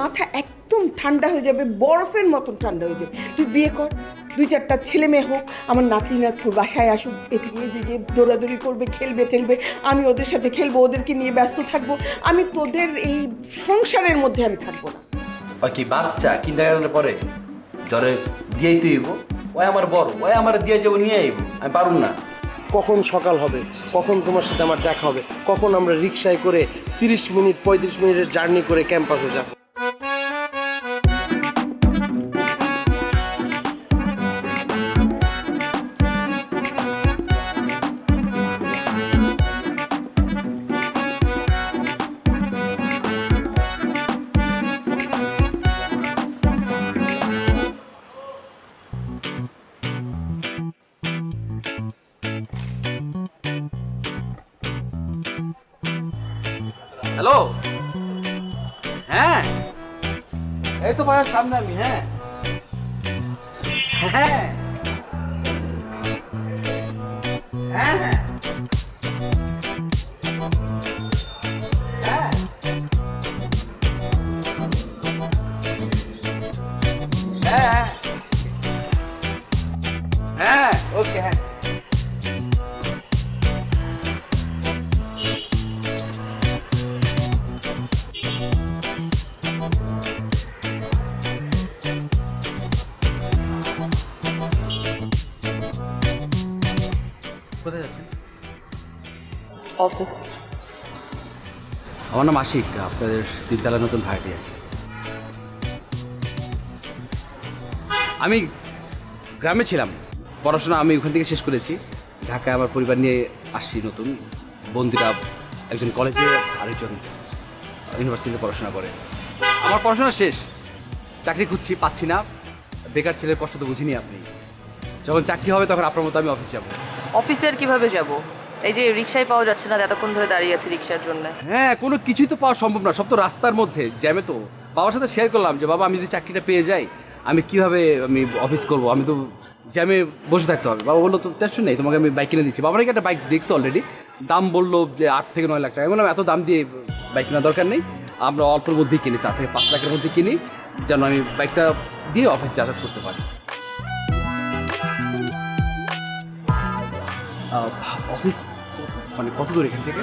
মাথা একদম ঠান্ডা হয়ে যাবে বরফের মতন ঠান্ডা হয়ে যাবে। তুই বিয়ে কর দুই চারটা ছেলে মেয়ে হোক আমার নাতি নাতকুর বাসায় আসুক এদিকে এদিকে দৌড়াদৌড়ি করবে খেলবে টেলবে আমি ওদের সাথে খেলব ওদেরকে নিয়ে ব্যস্ত থাকব আমি তোদের এই সংসারের মধ্যে আমি থাকব না। ওই কি বাচ্চা? কিন্ডারগার্ডেনে পরে জ্বরে দিয়েই তুইব ওই আমার বড় ওই আমার দিয়ে যাব নিয়ে আইব। আমি পারুম না। কখন সকাল হবে? কখন তোমার সাথে আমার দেখা হবে? কখন আমরা রিক্সায় করে তিরিশ মিনিট পঁয়ত্রিশ মিনিটের জার্নি করে ক্যাম্পাসে যাব? হ্যাঁ হ্যাঁ অফিস আমার নাম আশিক আপনাদের তিনতলা নতুন ভাড়াটি আছে। আমি গ্রামে ছিলাম পড়াশোনা আমি ওখান থেকে শেষ করেছি। ঢাকায় আমার পরিবার নিয়ে আসছি নতুন। বন্ধুরা একজন কলেজে আরেকজন ইউনিভার্সিটিতে পড়াশোনা করে। আমার পড়াশোনা শেষ চাকরি খুঁজছি পাচ্ছি না। বেকার ছেলের কষ্ট তো বুঝিনি আপনি। যখন চাকরি হবে তখন আপনার মতো আমি অফিস যাব। অফিসে আর কীভাবে যাব? এই যে রিক্সায় পাওয়া যাচ্ছে না, এতক্ষণ ধরে দাঁড়িয়ে আছি রিক্সার জন্য। হ্যাঁ কোনো কিছুই তো পাওয়া সম্ভব না, সব তো রাস্তার মধ্যে, জ্যামে তো। বাবার সাথে শেয়ার করলাম যে, বাবা, আমি যদি চাকরিটা পেয়ে যাই, আমি কীভাবে আমি অফিস করব? আমি তো জ্যামে বসে থাকতে হবে। বাবা বলল, তো টেনশন নেই, তোমাকে আমি বাইক কিনে দিচ্ছি। বাবা নাকি একটা বাইক দেখছে অলরেডি দাম বলল যে, আট থেকে নয় লাখ টাকা। বললাম, এত দাম দিয়ে বাইক কেনার দরকার নেই। আমরা অল্পের মধ্যেই কিনি চার থেকে পাঁচ লাখের মধ্যে কিনি, যেন আমি বাইকটা দিয়ে অফিস যাতায়াত করতে পারি। অফিস মানে কত দূর এখান থেকে?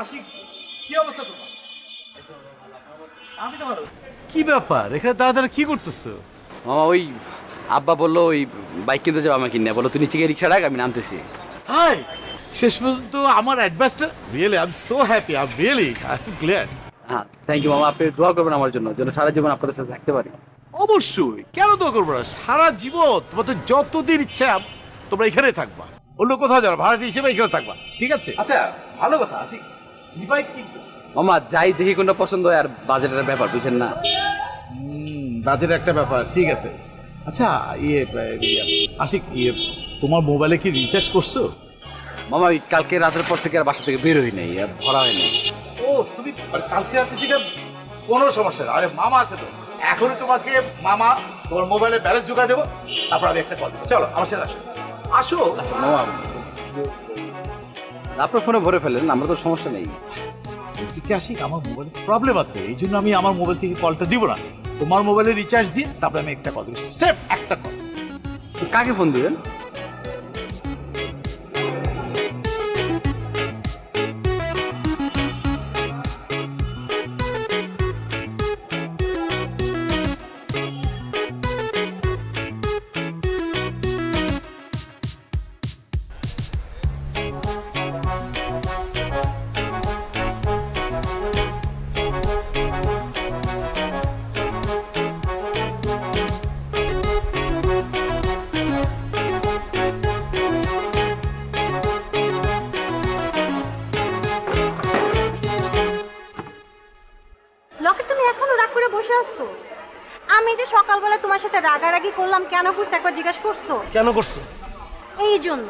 আশিক কি অবস্থা তোমার? ব্যাপার? এখানে তাড়াতাড়ি কি করতেছো? মামা ওই আব্বা বলল ওই বাইক কিনতে যাব আমাকে কিনে বলো তুই নিচে রিক্সা রাখ আমি নামতেছি। হাই! শেষ পর্যন্ত আমার অ্যাডভাইসটা really I am so happy I am really I am glad হ্যাঁ থ্যাংক ইউ মামা আপনি দোয়া করবেন আমার জন্য যেন সারা জীবন আপনাদের সাথে থাকতে পারি। অবশ্যই। কেন তো করব না? সারা জীবন তোমাদের যতদিন ইচ্ছা তোমরা এখানে থাকবা। অন্য কোথাও যাবে ভাড়াটি হিসেবে এখানে থাকবা ঠিক আছে? আচ্ছা ভালো কথা কিনতেছ? মামা যাই দেখি কোনটা পছন্দ হয় আর বাজেটের ব্যাপার বুঝেন না। বাজেট একটা ব্যাপার ঠিক আছে। আচ্ছা ইয়ে ইয়ে, আশিক ইয়ে তোমার মোবাইলে কি রিচার্জ করছ? মামা ওই কালকে রাতের পর থেকে আর বাসা থেকে বের হই নাই আর ভরা হয় নাই। ও তুমি কালকে রাতে দিকে কোনো সমস্যা না আরে মামা আছে তো। এখনই তোমাকে মামা তোমার মোবাইলে ব্যালেন্স জোগাড় দেবো তারপর আমি একটা কল দেবো। চলো আমার সাথে আসো। আসো। মামা আপনার ফোনে ভরে ফেলেন আমার তো সমস্যা নেই। বেসিকলি আশিক আমার মোবাইলে প্রবলেম আছে, এই জন্য আমি আমার মোবাইল থেকে কলটা দিব না। তোমার মোবাইলে রিচার্জ দিয়ে তারপরে আমি একটা কল দিব। সেফ একটা কল কাকে ফোন দিবেন? করলাম কেন করছ? একবার জিজ্ঞাসা করছ? কেন করছ? এই জন্য।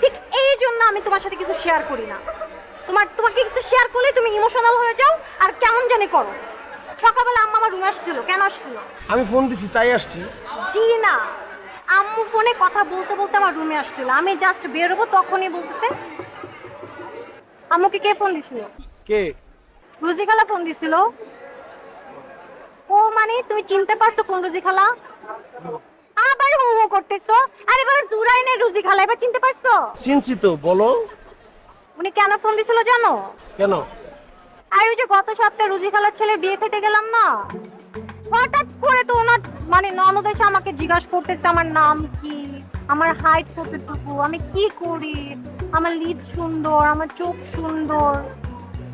ঠিক এই জন্য আমি তোমার সাথে কিছু শেয়ার করি না। তোমার তোমাকে কিছু শেয়ার করলে তুমি ইমোশনাল হয়ে যাও আর কেমন জানি করো। সকালবেলা আম্মা আমার রুমে আসছিল কেন আসছিল? আমি ফোন দিছি তাই আসছি। জি না। আম্মু ফোনে কথা বলতে বলতে আমার রুমে আসছিল। আমি জাস্ট বেরোবো তখনই বলতেছে। আম্মুকে কে ফোন দিছিল? কে? রুজি খালা ফোন দিছিল। ও মানে তুমি চিনতে পারছ কোন রুজি খালা আবার হু হু করতেছো? আরে বাবা রুজি চিনতে পারছ? চিনছি তো বলো। উনি কেন ফোন দিছিল জানো? কেন? আর ওই যে গত সপ্তাহে রুজি খালার ছেলে বিয়ে খেতে গেলাম না? হঠাৎ করে তো ওনার মানে ননদ এসে আমাকে জিজ্ঞাসা করতেছে আমার নাম কি? আমার হাইট কতটুকু? আমি কি করি? আমার লিপস সুন্দর আমার চোখ সুন্দর।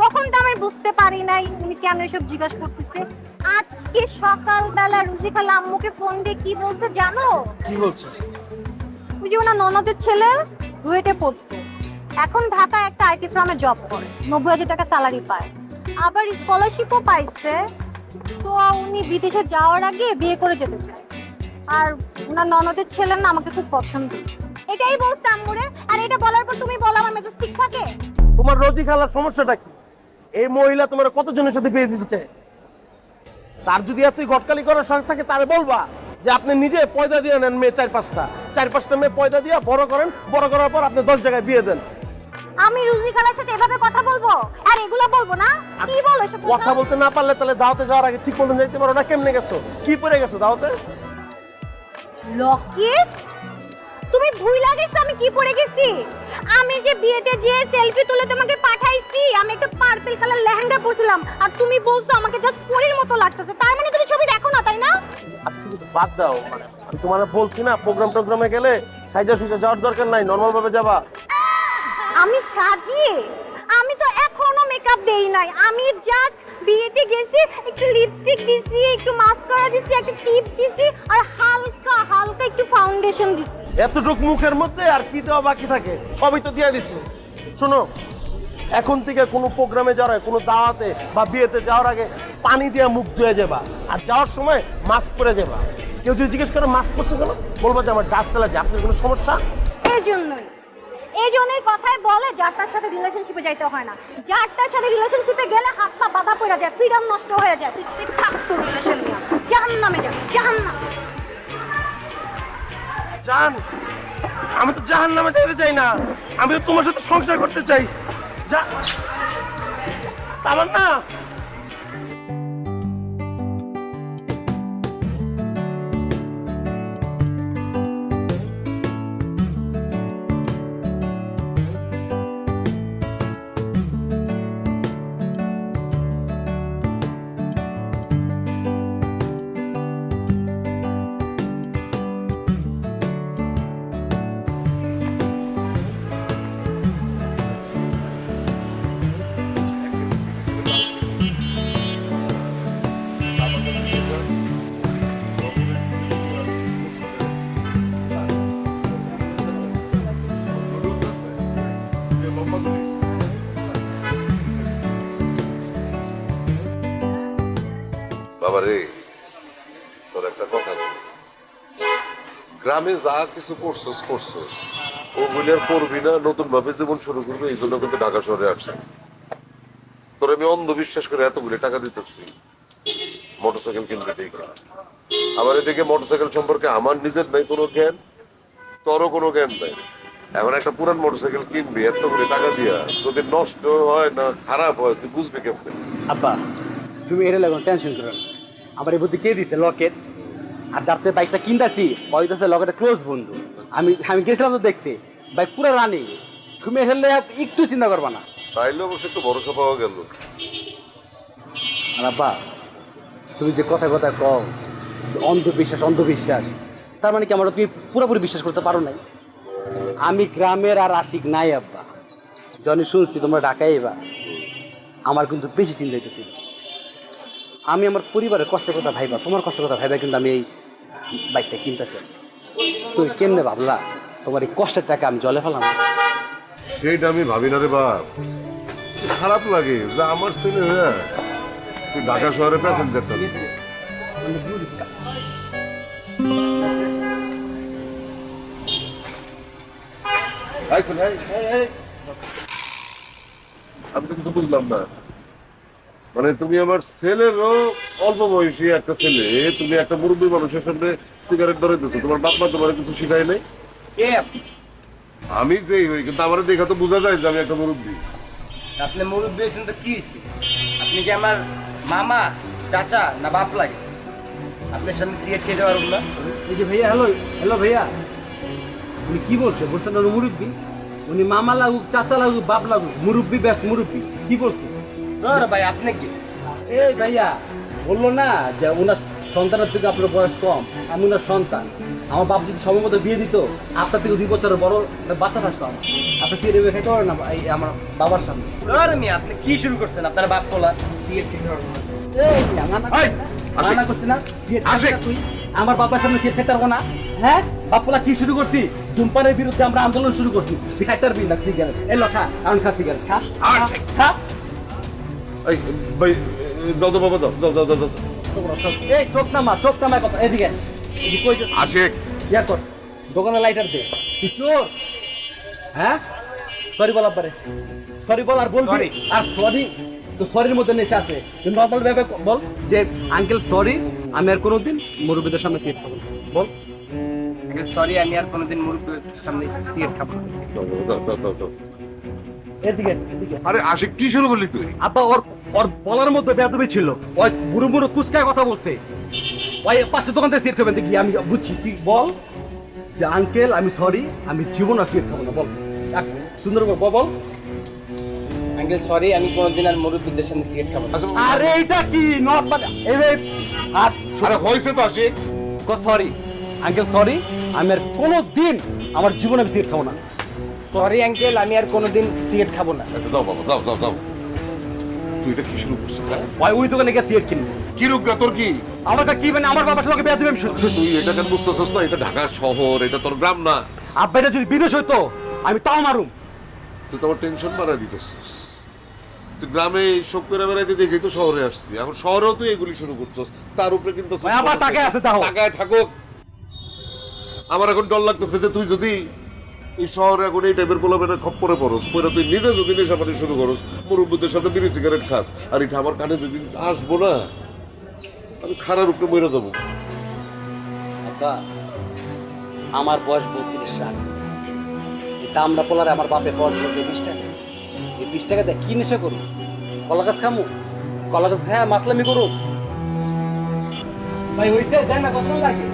তখন তো আমি বুঝতে পারি নাই উনি কেন এসব জিজ্ঞাসা করতেছে। আজকে সকালবেলা রুজি খালা আম্মুকে ফোন দিয়ে কি বলতে জানো? কি বলছে? ওই যে ওনার ননদের ছেলে রুয়েটে পড়তো। এখন ঢাকা একটা আইটি ফার্মে জব করে নব্বই হাজার টাকা স্যালারি পায়। আবার স্কলারশিপও পাইছে। তো উনি বিদেশে যাওয়ার আগে বিয়ে করে যেতে চায়। আর ওনার ননদের ছেলে না আমাকে খুব পছন্দ। এটাই বলছে আম্মুরে। আর এটা বলার পর তুমি বলো আমার মেজাজ ঠিক থাকে? তোমার রোজি খালার সমস্যাটা কি? এই মহিলা তোমার কতজনের সাথে বিয়ে দিতে চায়? তার যদি এতই ঘটকালি করার শখ থাকে তারে বলবা যে আপনি নিজে পয়দা দিয়ে নেন মেয়ে চার পাঁচটা। চার পাঁচটা মেয়ে পয়দা দিয়ে বড় করেন বড় করার পর আপনি দশ জায়গায় বিয়ে দেন। আমি খালার সাথে এভাবে কথা বলব? আর এগুলো বলব না? কি বলো এসব কথা? বলতে না পারলে তাহলে দাওয়াতে যাওয়ার আগে ঠিক মতন যাইতে পারো না কেমনে গেছো? কি পরে গেছো দাওয়াতে? লকেট তুমি ভুল লাগেছো আমি কি পরে গেছি? আমি যে বিয়েতে যে সেলফি তুলে তোমাকে পাঠাইছি আমি একটা পার্পল কালার লেহেঙ্গা পরছিলাম আর তুমি বলছো আমাকে জাস্ট পরীর মতো লাগতেছে তার মানে তুমি ছবি দেখো না তাই না? আচ্ছা, বাদ দাও আমি তোমার বলছি না প্রোগ্রাম টোগ্রামে গেলে সাইজা সুজা যাওয়ার দরকার নাই নর্মাল ভাবে যাবা। আমি সাজিয়ে আমি তো এখনও মেকআপ দেই নাই আমি জাস্ট বিয়েতে গেছি একটু লিপস্টিক দিছি একটু মাস্কারা দিছি একটা টিপ দিছি আর হালকা হালকা একটু ফাউন্ডেশন দিছি। এতটুক মুখের মধ্যে আর কি দেওয়া বাকি থাকে? সবই তো দিয়ে দিছি। শোনো, এখন থেকে কোনো প্রোগ্রামে যাওয়ার কোনো দাওয়াতে বা বিয়েতে যাওয়ার আগে পানি দিয়ে মুখ ধুয়ে যাবা। আর যাওয়ার সময় মাস্ক পরে যাবা। কেউ যদি জিজ্ঞেস করে মাস্ক পরছো কেন? বলব যে, আমার ডাস্ট আছে আপনার কোনো সমস্যা? এই জন্যই এই জন্যই কথায় বলে, যারটার সাথে রিলেশনশিপে যাইতে হয় না। যারটার সাথে রিলেশনশিপে গেলে হাত পা বাধা পড়ে যায় ফ্রিডম নষ্ট হয়ে যায়। তুই থাক তোর রিলেশন জাহান নামে যাবে জাহান নাম জান, আমি তো জাহান নামে যেতে চাই না। আমি তো তোমার সাথে সংসার করতে চাই। যা আমার না গ্রামে যা কিছু করছিস করছিস ওগুলি আর করবি না নতুন ভাবে জীবন শুরু করবে, এই জন্য কিন্তু ঢাকা শহরে আসছি। তোর আমি অন্ধবিশ্বাস করে এতগুলি টাকা দিতেছি, মোটরসাইকেল কিনবে দেখি। আবার এদিকে মোটরসাইকেল সম্পর্কে আমার নিজের নাই কোনো জ্ঞান, তোরও কোনো জ্ঞান নাই। এখন একটা পুরান মোটরসাইকেল কিনবি, এতগুলি টাকা দিয়া, যদি নষ্ট হয় না, খারাপ হয়, তুই বুঝবি কেমনে? আব্বা, তুমি এটা লাগুন টেনশন করো আমার এই বুদ্ধি কে দিছে? লকেট আর যাতে বাইকটা কিনতেছি হইতেছে লকেটের ক্লোজ বন্ধু। আমি আমি গেছিলাম তো দেখতে। বাইক পুরো রানি তুমি হেললে একটু চিন্তা করবা না। তাইলে অবশ্য একটু ভরসা পাওয়া গেল। আর আব্বা তুমি যে কথা কথা কও অন্ধবিশ্বাস অন্ধবিশ্বাস তার মানে কি আমরা তুমি পুরোপুরি বিশ্বাস করতে পারো নাই? আমি গ্রামের আর আশিক নাই আব্বা। যখন শুনছি তোমরা ঢাকায় এবার আমার কিন্তু বেশি চিন্তা হইতেছিল আমি আমার পরিবারের কষ্ট কথা ভাইবা, তোমার কষ্ট কথা ভাইবা, কিন্তু আমি এই বাইকটা কিনতেছি। তুই কেমনে ভাবলা, তোমার এই কষ্টের টাকা আমি জলে ফেলাম? সেটা আমি ভাবি না রে বাপ। খারাপ লাগে, যা আমার ছেলে হ্যাঁ। তুই ঢাকা শহরে প্যাসেঞ্জার আমি কিন্তু বুঝলাম না। মানে তুমি আমার ছেলেরও অল্প বয়সী একটা ছেলে তুমি একটা মুরব্বী মানুষের সামনে সিগারেট ধরে দিচ্ছ তোমার বাপ মা তোমার কিছু শিখায় নাই? আমি যেই হই কিন্তু আমার দেখা তো বোঝা যায় যে আমি একটা মুরব্বী। আপনি মুরব্বী হয়েছেন তো কি হয়েছে? আপনি কি আমার মামা চাচা না বাপ লাগে? আপনার সামনে সিগারেট খেয়ে পারব না এই যে ভাইয়া হ্যালো হ্যালো ভাইয়া। উনি কি বলছে? বলছেন মুরব্বী। উনি মামা লাগুক চাচা লাগুক বাপ লাগুক মুরব্বী ব্যাস মুরব্বী। কি বলছে? ভাই আপনি কি? এই ভাইয়া বলল না যে ওনার সন্তানের থেকে আপনার বয়স কম আমি ওনার সন্তান। আমার বাপ যদি সময় মতো বিয়ে দিত আপনার থেকে দুই বছরের বড় বাচ্চা থাকতো আমার। আপনি সিগারেট খাইতে পারেন না এই আমার বাবার সামনে। আর মিয়া আপনি কি শুরু করছেন? আপনার বাপ পোলা সিগারেট খেতে পারব না। করছি আমার বাবার সামনে সিগারেট খেতে পারব হ্যাঁ? বাপুলা কি শুরু করছি? ধূমপানের বিরুদ্ধে আমরা আন্দোলন শুরু করছি। খাইতে পারবি না সিগারেট। এই লো খা এখন খা। সিগারেট খা। খা, খা। এই ভাই দাও দাও বাবা দাও দাও দাও দাও দাও। এই চোখ নামা চোখ নামা কথা এদিকে? আশেক। ইয়া কর দোকানে লাইটার দে। তুই চোর। হ্যাঁ? সরি বল আব্বারে। সরি বল আর বলবি. আর সরি তো সরির মধ্যে নেশা আছে। তুই নর্মাল ভাবে বল যে আঙ্কেল সরি আমি আর কোনোদিন মুরব্বীদের সামনে সিট খাব বল। সরি আমি আর কোনোদিন মুরব্বীর সামনে সিগারেট খাব এদিকে এদিকে আরে আশিক কি শুরু করলি তুই? আব্বা ওর ওর বলার মধ্যে বেদবি ছিল। ওই বুড়ো বুড়ো কুচকায় কথা বলছে। ওই পাশে দোকান থেকে সিট খাবেন দেখি আমি বুঝছি। তুই বল যে আঙ্কেল আমি সরি আমি জীবন আর সিট খাব না বল। সুন্দর করে বল, বল। আঙ্কেল সরি আমি কোনোদিন আর সিগারেট খাব আচ্ছা, আরে এইটা কি? নট মানে এই আর আরে হয়েছে তো আশিক। সরি আঙ্কেল সরি আমি আর কোনো দিন আমার জীবনে আমি সিগারেট খাব না। সরি আঙ্কেল আমি আর কোনোদিন সিগারেট খাব না। আচ্ছা দাও বাবা দাও দাও দাও তুই এটা কি শুরু করছিস হ্যাঁ? ওই ওই দোকানে গিয়ে সিগারেট কিনবো। কি রোগ তোর কি? আমার কাছে কি মানে আমার বাবার সঙ্গে বিয়ে দিবে আমি তুই এটা কেন বুঝতেছিস না? এটা ঢাকা শহর এটা তোর গ্রাম না। আব্বা এটা যদি বিদেশ হইতো আমি তাও মারুম। তুই তো আমার টেনশন বাড়াই দিতেছিস। তুই গ্রামে শোক করে বেড়াইতে দেখি তো শহরে আসছি। এখন শহরেও তুই এগুলি শুরু করছিস। তার উপরে কিন্তু ভাই, আবার তাকায় আছে তাও। তাকায় থাকুক। আমার এখন ডর লাগতেছে যে তুই যদি এই শহরে এখন এই টাইপের পোলাপেনের খপ্পরে পড়স পরে তুই নিজে যদি নেশা পানি শুরু করস মুরব্বীদের সামনে বিড়ি সিগারেট খাস আর এটা আমার কানে যেদিন আসব না আমি খারার উপরে মরে যাব। আব্বা আমার বয়স বত্রিশ সাল। এই দামড়া পোলারে আমার বাপে বয়স বলতে বিশ টাকা। যে বিশ টাকা দেয় কি নেশা করুন কলা গাছ খামু? কলা গাছ খায় মাতলামি করুন ভাই হইছে দেন না কত লাগে?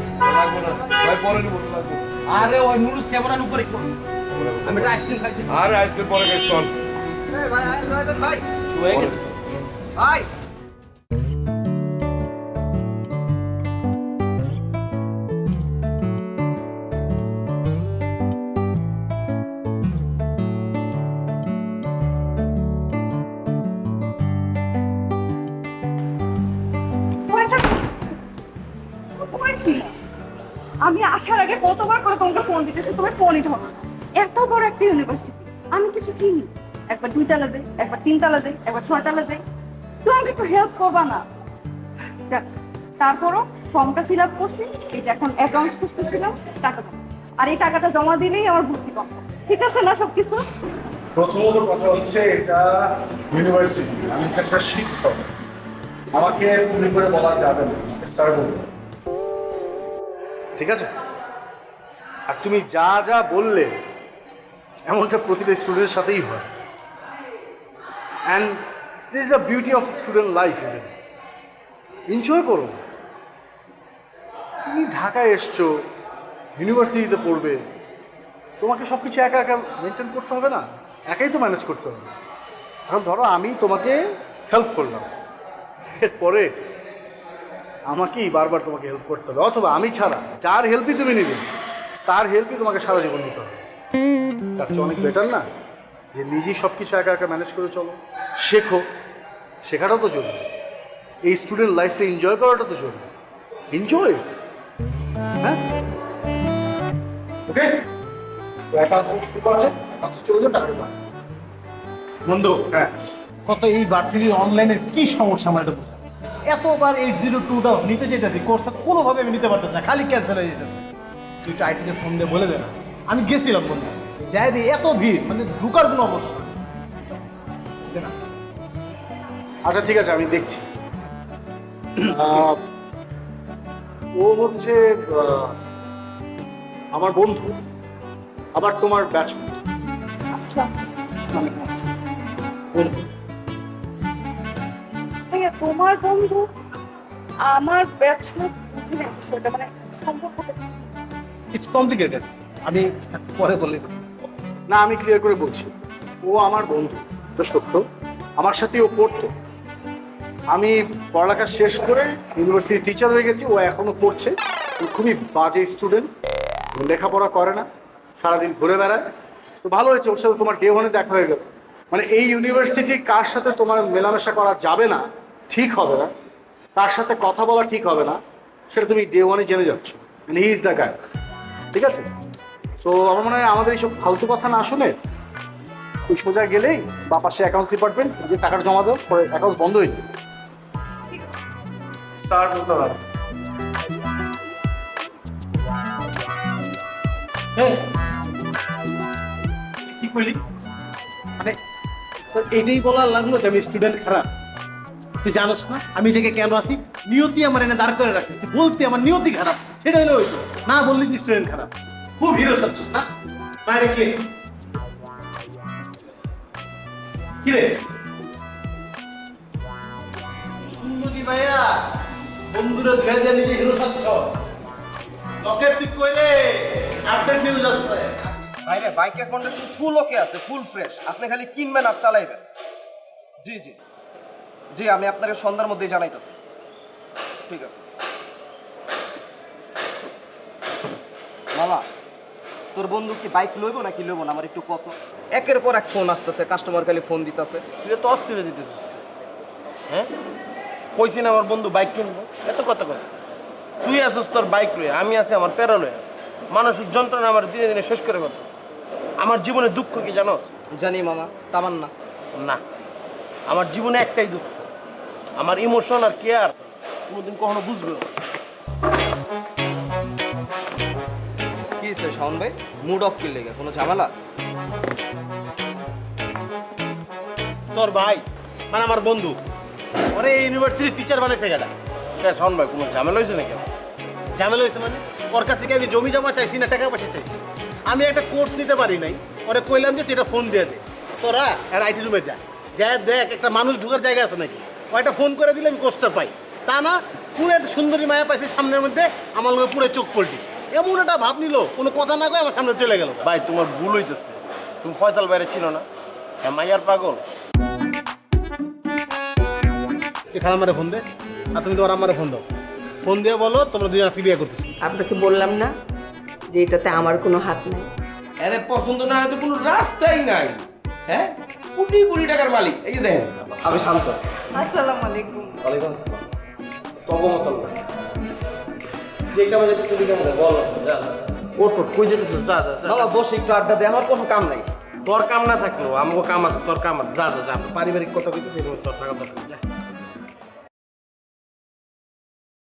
আরে ওই নুডলস ক্যামেরার উপরে আমি একটা আইসক্রিম খাইছি। আরে আইসক্রিম পরে গেছ চল। ভাই গেছে আমি আসার আগে কতবার করে তোমাকে ফোন দিতেছি তোমার ফোনই ধরো এত বড় একটা ইউনিভার্সিটি আমি কিছু চিনি একবার দুই তালা যাই, একবার তিন তালা যাই, একবার ছয় তালা যাই। তুমি আমাকে একটু হেল্প করবা না। তারপরও ফর্মটা ফিল আপ করছি, এই যে এখন অ্যাকাউন্ট খুঁজতেছিলাম, টাকা আর এই টাকাটা জমা দিলেই আমার ভর্তি পাবো ঠিক আছে না সব কিছু প্রথমত কথা হচ্ছে, এটা ইউনিভার্সিটি আমি একটা শিক্ষক। আমাকে তুমি করে বলা যাবে না, স্যার ঠিক আছে? আর তুমি যা যা বললে, এমনটা প্রতিটা স্টুডেন্টের সাথেই হয়। And this is the beauty of student life even enjoy করো। তুমি ঢাকায় এসছো ইউনিভার্সিটিতে পড়বে, তোমাকে সব কিছু একা একা মেনটেন করতে হবে না? একাই তো ম্যানেজ করতে হবে। এখন ধরো আমি তোমাকে হেল্প করলাম। এরপরে আমাকেই বারবার তোমাকে হেল্প করতে হবে। অথবা আমি ছাড়া, যার হেল্পই তুমি নিবে। তার হেল্পই তোমাকে সারা জীবন নিতে হবে। তার চেয়ে অনেক বেটার না? যে নিজেই সব কিছু একা একা ম্যানেজ করে চলো। শেখো। শেখাটাও তো জরুরি। এই স্টুডেন্ট লাইফটা এনজয় করাটা তো জরুরি। এনজয় হ্যাঁ? ওকে বন্ধু হ্যাঁ। কত এই ভার্সিটির অনলাইনের কি সমস্যা আমার এটা বোঝা? এতবার এইট জিরো টুটা নিতে চাইতেছি কোর্সটা কোনোভাবে আমি নিতে পারতেছি না খালি ক্যান্সেল হয়ে যেতেছে তুই একটু ফোন দিয়ে বলে দে না। আমি গেছিলাম বন্ধু। যাই দিয়ে এত ভিড় মানে ঢুকার কোনো অবস্থা দে না। আচ্ছা ঠিক আছে আমি দেখছি। আহ, ও হচ্ছে আহ, আমার বন্ধু আবার তোমার ব্যাচমেট আসলাম। বন্ধু। ভাইয়া তোমার বন্ধু আমার ব্যাচমেট বুঝি না বিষয়টা মানে সম্পর্কটা কি? ইটস কমপ্লিকেটেড আমি পরে বলে না, আমি ক্লিয়ার করে বলছি। ও আমার বন্ধু। তো সত্য। আমার সাথে ও পড়তো। আমি পড়ালেখা শেষ করে ইউনিভার্সিটি টিচার হয়ে গেছি। ও এখনও পড়ছে। ও খুবই বাজে স্টুডেন্ট লেখাপড়া করে না। সারাদিন ঘুরে বেড়ায়। তো ভালো হয়েছে। ওর সাথে তোমার ডে ওয়ানে দেখা হয়ে গেল। মানে এই ইউনিভার্সিটি কার সাথে তোমার মেলামেশা করা যাবে না, ঠিক হবে না। তার সাথে কথা বলা ঠিক হবে না, সেটা তুমি ডে ওয়ানে জেনে যাচ্ছ। হি ইজ দ্য গাই ঠিক আছে? সো আমার মনে হয় আমাদের এইসব ফালতু কথা না শুনে তুই সোজা গেলেই বা পাশে অ্যাকাউন্টস ডিপার্টমেন্ট যে টাকাটা জমা দাও পরে অ্যাকাউন্ট বন্ধ হয়ে যাবে। স্যার বলতে পারো কি কইলি মানে তোর এইটাই বলার লাগল যে আমি স্টুডেন্ট খারাপ। তুই জানোস না আমি যে কেন আসি নিয়তি আমার এনে দাঁড় করে রাখছে। তুই বলছি আমার নিয়তি খারাপ। সেটা হলো হইতো না বললি তুই স্টুডেন্ট খারাপ? খুব হিরো সাচ্ছিস না? বাইরে কে? কি রে? সুন্দরী ভাইয়া বন্ধুরা ধুয়ে দিয়ে নিজে হিরো সাচ্ছ লকেট তুই কইলে আপডেট নিউজ আসছে। ভাইরে বাইকের কন্ডিশন ফুল ওকে আছে ফুল ফ্রেশ আপনি খালি কিনবেন আর চালাইবেন। জি জি। জি আমি আপনাকে সন্ধ্যার মধ্যেই জানাইতেছি। ঠিক আছে। মামা তোর বন্ধু কি বাইক লইব নাকি লইব না? আমার একটু কত। একের পর এক ফোন আসতেছে কাস্টমার খালি ফোন দিতেছে। তুই তো অস্থির দিতেছিস হ্যাঁ? কইছি না আমার বন্ধু বাইক কিনবো। এত কথা কথা তুই আসিস তোর বাইক লয়ে আমি আছি আমার প্যারা লয়ে। মানসিক যন্ত্রণা আমার দিনে দিনে শেষ করে ফেলতে আমার জীবনে দুঃখ কি জানো? জানি মামা তামান্না। না। আমার জীবনে একটাই দুঃখ। আমার ইমোশন আর কেয়ার কোনোদিন কখনো বুঝবে না। শাওন ভাই মুড অফ কি কোনো ঝামেলা? তোর ভাই মানে আমার বন্ধু। ওরে ইউনিভার্সিটির টিচার বানাইছে গেটা। হ্যাঁ শোন ভাই কোনো ঝামেলা হয়েছে নাকি? ঝামেলা হয়েছে মানে? ওর কাছ থেকে আমি জমি জমা চাইছি না টাকা পয়সা চাইছি? আমি একটা কোর্স নিতে পারি নাই। ওরে কইলাম যে তুই এটা ফোন দিয়ে দে। তোরা একটা আইটি রুমে যা। যা দেখ একটা মানুষ ঢুকার জায়গা আছে নাকি? ও একটা ফোন করে দিলে আমি কোর্সটা পাই। তা না পুরো একটা সুন্দরী মায়া পাইছি সামনের মধ্যে আমার লোক পুরো চোখ পল্টি। এমন একটা ভাব নিল কোনো কথা না কয়ে আমার সামনে চলে গেল। ভাই তোমার ভুল হইতেছে। তুমি ফয়সাল বাইরে ছিল না? হ্যাঁ মাইয়ার পাগল। তুই খালা মারে ফোন দে আর তুমি তোমার আমারে ফোন দাও। ফোন দিয়ে বলো তোমরা দুজন আজকে বিয়ে করতেছি। আপনাকে বললাম না যে এটাতে আমার কোনো হাত নেই। আরে পছন্দ না হয়তো কোনো রাস্তাই নাই। হ্যাঁ? কোটি কোটি টাকার মালিক। এই যে দেখেন আমি শান্ত। আসসালামু আলাইকুম। ওয়ালাইকুম আসসালাম। তগমতল যে কামে যেতে তুমি কেমন বল যা। ওট ওট কই যেতেছিস যা যা যা। বাবা বসে একটু আড্ডা দে আমার কোনো কাম নাই। তোর কাম না থাকল আমাকে কাম আছে তোর কাম আছে। যা যা যা। পারিবারিক কথা কইতেছিস তোর টাকা দরকার যা।